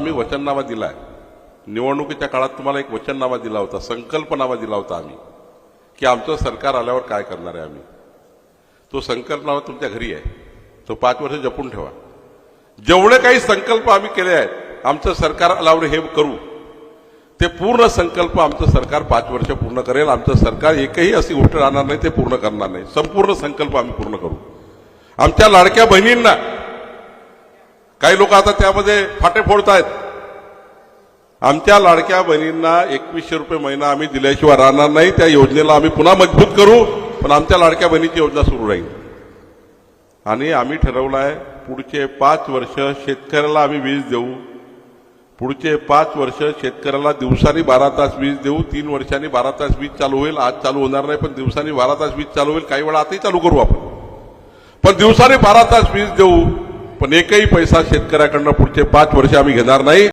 आम्ही वचननामा दिलाय. निवडणुकीच्या काळात तुम्हाला एक वचननामा दिला होता संकल्पनामा दिला होता आम्ही. की आमचं सरकार आल्यावर काय करणार आहे आम्ही? तो संकल्पनामा तुमच्या घरी आहे. तो पाच वर्ष जपून ठेवा. जेवढे काही संकल्प आम्ही केले आहेत आमचं सरकार आल्यावर हे करू. ते पूर्ण संकल्प आमचं सरकार पाच वर्ष पूर्ण करेल. आमचं सरकार एकही अशी गोष्ट राहणार नाही ते पूर्ण करणार नाही. संपूर्ण संकल्प आम्ही पूर्ण करू. आमच्या लाडक्या बहिणींना काही लोक आता त्यामध्ये फाटे फोडतायत. आमच्या लाडक्या बहिणींना एकवीसशे रुपये महिना आम्ही दिल्याशिवाय राहणार नाही. त्या योजनेला आम्ही पुन्हा मजबूत करू पण आमच्या लाडक्या बहिणीची योजना सुरू राहील. आणि आम्ही ठरवलं आहे पुढचे पाच वर्ष शेतकऱ्याला आम्ही वीज देऊ. पुढचे पाच वर्ष शेतकऱ्याला दिवसानी बारा तास वीज देऊ. तीन वर्षांनी बारा तास वीज चालू होईल. आज चालू होणार नाही पण दिवसानी बारा तास वीज चालू होईल. काही वेळा आताही चालू करू आपण. पण दिवसाने बारा तास वीज देऊ. पण एकही पैसा शेतकऱ्याकडनं पुढचे पाच वर्ष आम्ही घेणार नाही.